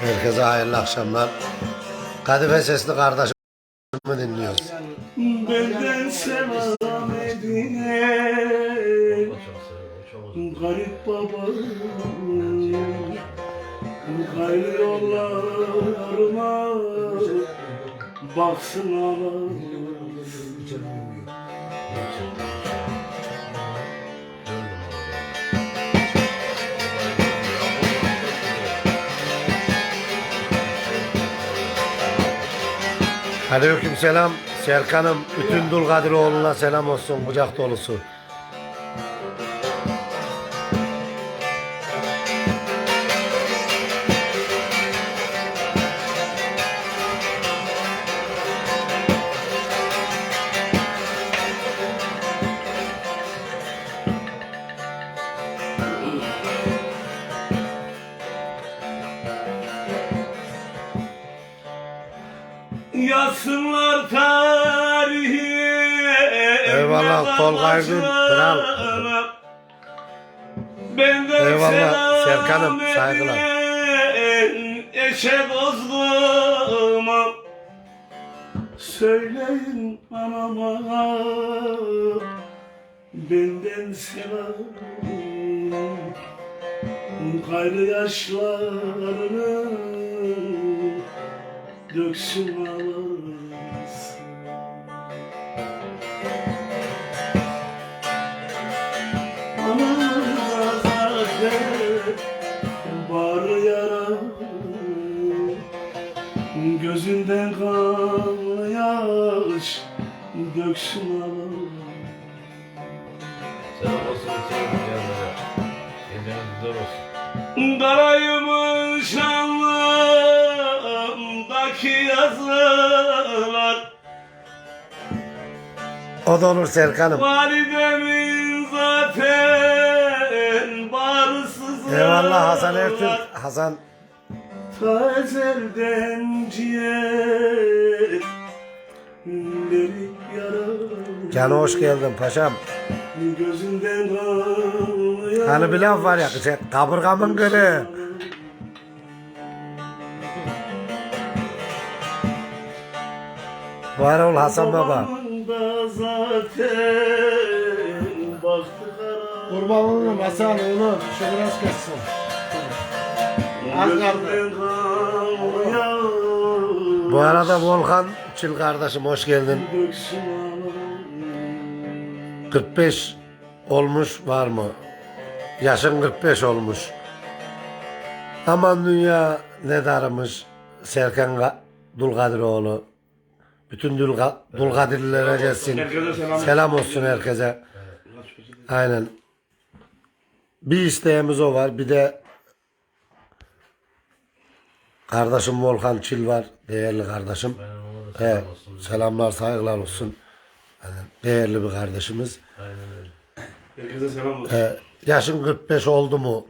Herkese hayırlı akşamlar. Kadife sesli kardeşimi dinliyoruz. Benden selam edine Garip babam Gayrı yollarıma Baksın ağlar Aleyküm selam. Serkan'ım bütün Dulkadiroğlu'na selam olsun kucak dolusu. Yazsınlar tarihi Eyvallah, Tolga Aydın, kral. Benden Eyvallah, Serkan'ım, saygılar. Eşe bozduğuma Söyleyin anama Benden selam Gayrı yaşlarını Döksün ağlasın Anamda zaten var yara Gözünden kan yaş Döksün ağlasın Selam olsun bütün izleyenlere. Geceniz güzel olsun. Daraymış alnımdaki yazılar O da olur Serkan'ım. Validemin zaten bağrısız Eyvallah Hasan Ertürk. Hasan Ta ezelden ciğerleri yaralı Canı hoş geldin paşam. Gözünden Hani bir laf var ya kaburgamın gülü. Var ol Hasan baba. Kurban olurum Hasan oğlum. Şu biraz kessin. Az yağıyor. Bu arada Volkan Çil kardeşim hoş geldin. Döksün ağlar. 45 olmuş var mı? Yaşın 45 olmuş. Aman dünya ne darmış Serkan Dulkadiroğlu. Bütün Dulga, Dulkadirlilere gelsin. Selam. Olsun herkese. Aynen. Bir isteğimiz o var. Bir de kardeşim Volkan Çil var. Değerli kardeşim. Evet, selamlar saygılar olsun. Aynen, değerli bir kardeşimiz. Aynen öyle. Herkese selam olsun. Ee, yaşın 45 oldu mu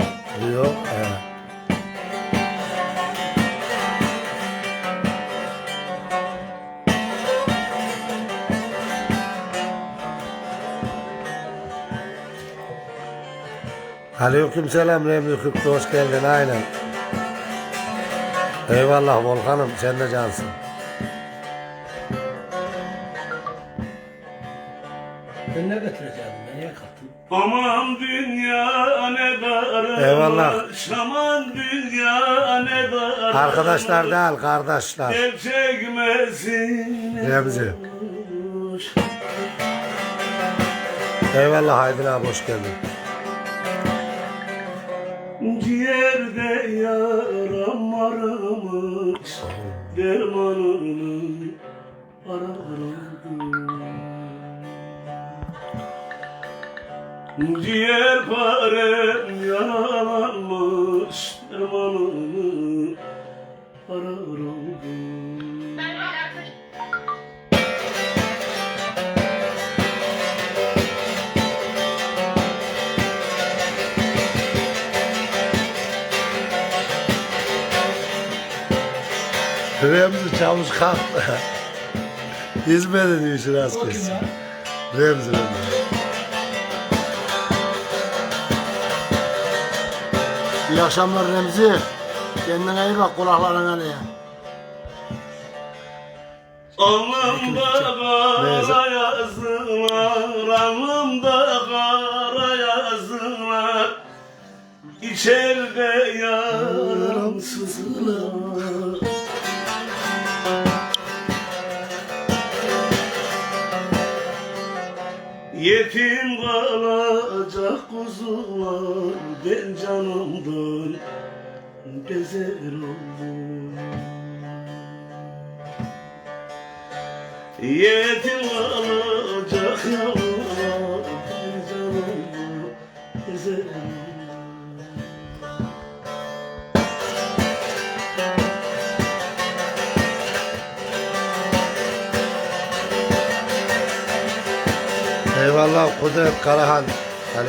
diyor. Ee, Aleyküm selam Remzi Kırklı hoş geldin aynen. Eyvallah Volkan'ım sen de cansın. Ben ne getireceğim? Nereye kattın? Aman dünya ne darmış. Eyvallah. Aman dünya ne darmış. Arkadaşlar değil kardeşler. Dert çekmesin. Remzi. Eyvallah Aydın abi hoş geldin. Yaram varmış. Dermanını ararım. Ciğer parem yaralanmış. Dermanını ararım. Remzi çavuş kalktı. Hizmet ediyor O kim kesin. Remzi Remzi. İyi akşamlar Remzi. Kendine iyi bak kulaklarına ne ya. Alnımda kara yazılar, alnımda kara yazılar İçeride yaram sızılar Yetim kalacak kuzular Ben canımdan bezer oldum. Yetim kalacak yavrular Ben canımdan bezer oldum Eyvallah Kudret Karahan. Yani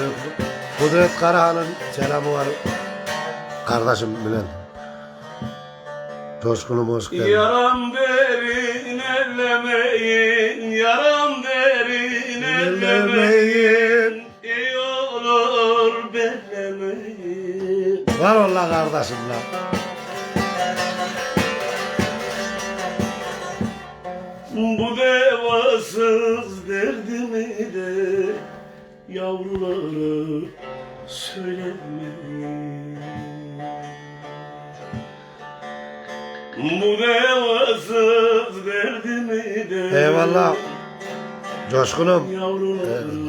Kudret Karahan'ın selamı var. Kardeşim Bülent. Coşkunum hoş geldin. Yaram derin ellemeyin, yaram derin ellemeyin İyi olur bellemeyin Var ola kardeşim lan. Yavrulara söylemeyin Bu devasız derdimi de Eyvallah. Coşkunum. Yavrulara